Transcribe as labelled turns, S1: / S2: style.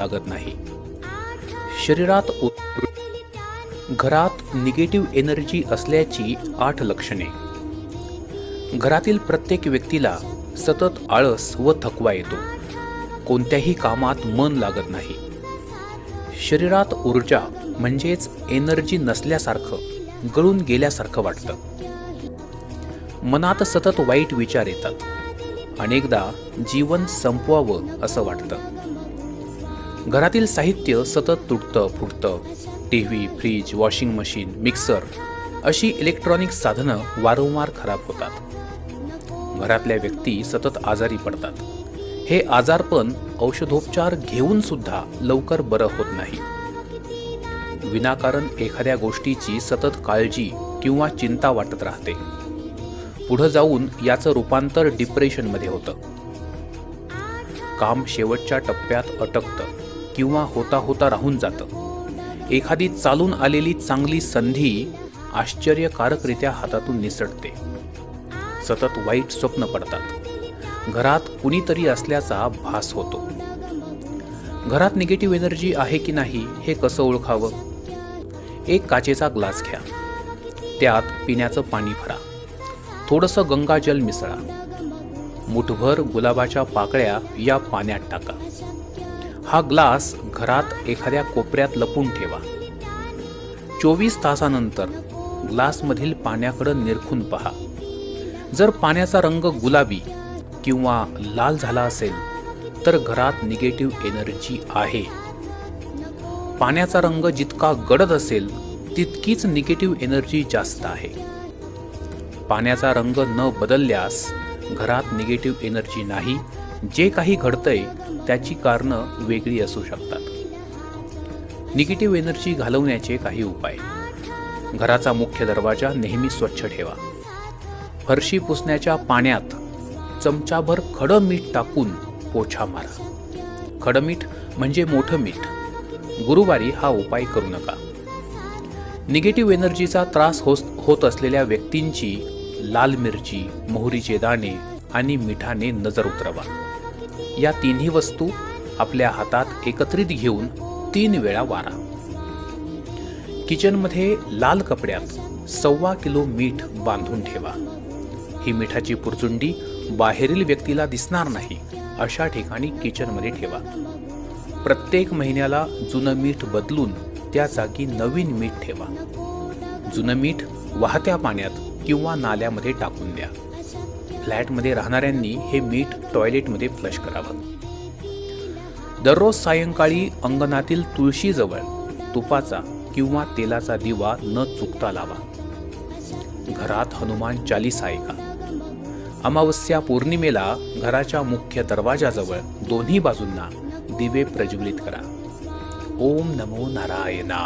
S1: लागत नाही. शरीरात घरात निगेटिव्ह एनर्जी असल्याची आठ लक्षणे. घरातील प्रत्येक व्यक्तीला सतत आळस व थकवा येतो. कोणत्याही कामात मन लागत नाही. शरीरात ऊर्जा म्हणजेच एनर्जी नसल्यासारखं गळून गेल्यासारखं वाटतं. मनात सतत वाईट विचार येतात. अनेकदा जीवन संपवावं असं वाटतं. घरातील साहित्य सतत तुटतं फुटतं. T V fridge washing machine mixer अशी इलेक्ट्रॉनिक साधनं वारंवार खराब होतात. घरातल्या व्यक्ती सतत आजारी पडतात. हे आजारपण औषधोपचार घेऊन सुद्धा लवकर बरं होत नाही. विनाकारण एखाद्या गोष्टीची सतत काळजी किंवा चिंता वाटत राहते. पुढं जाऊन याचं रूपांतर डिप्रेशनमध्ये होतं. काम शेवटच्या टप्प्यात अटकतं. किंवा होता होता राहून जातं. एखादी चालून आलेली चांगली संधी आश्चर्यकारकरित्या हातातून निसटते. सतत वाईट स्वप्न पडतात. घरात कुणीतरी असल्याचा भास होतो. घरात निगेटिव्ह एनर्जी आहे की नाही हे कसं ओळखावं? एक काचेचा ग्लास घ्या. त्यात पिण्याचं पाणी भरा. थोडंसं गंगाजल मिसळा. मुठभर गुलाबाच्या पाकळ्या या पाण्यात टाका. हा ग्लास घरात एखाद्या कोपऱ्यात लपून ठेवा. चोवीस तासानंतर ग्लासमधील पाण्याकडं निरखून पहा. जर पाण्याचा रंग गुलाबी किंवा लाल झाला असेल तर घरात निगेटिव्ह एनर्जी आहे. पाण्याचा रंग जितका गडद असेल तितकीच निगेटिव्ह एनर्जी जास्त आहे. पाण्याचा रंग न बदलल्यास घरात निगेटिव्ह एनर्जी नाही. जे काही घडतंय त्याची कारणं वेगळी असू शकतात. निगेटिव्ह एनर्जी घालवण्याचे काही उपाय. घराचा मुख्य दरवाजा नेहमी स्वच्छ ठेवा. फरशी पुसण्याच्या पाण्यात चमचाभर खडं मीठ टाकून पोछा मारा. खडं मीठ म्हणजे मोठं मीठ. गुरुवारी हा उपाय करू नका. निगेटिव्ह एनर्जीचा त्रास होस होत असलेल्या व्यक्तींची लाल मिरची मोहरीचे दाणे आणि मिठाने नजर उतरवा. या तिन्ही वस्तू आपल्या हातात एकत्रित घेऊन तीन वेळा वारा. किचनमध्ये लाल कपड्यात सव्वा किलो मीठ बांधून ठेवा. ही मिठाची पुरचुंडी बाहेरील व्यक्तीला दिसणार नाही अशा ठिकाणी किचनमध्ये ठेवा. प्रत्येक महिन्याला जुनं मीठ बदलून त्या जागी नवीन मीठ ठेवा. जुनं मीठ वाहत्या पाण्यात किंवा नाल्यामध्ये टाकून द्या. फ्लॅटमध्ये राहणाऱ्यांनी हे मीठ टॉयलेटमध्ये फ्लश करावं. दररोज सायंकाळी अंगणातील तुळशीजवळ तुपाचा किंवा तेलाचा दिवा न चुकता लावा. घरात हनुमान चालीसा ऐका. अमावस्या पौर्णिमेला घराच्या मुख्य दरवाजाजवळ दोन्ही बाजूंना दिवे प्रज्वलित करा. ओम नमो नारायणा.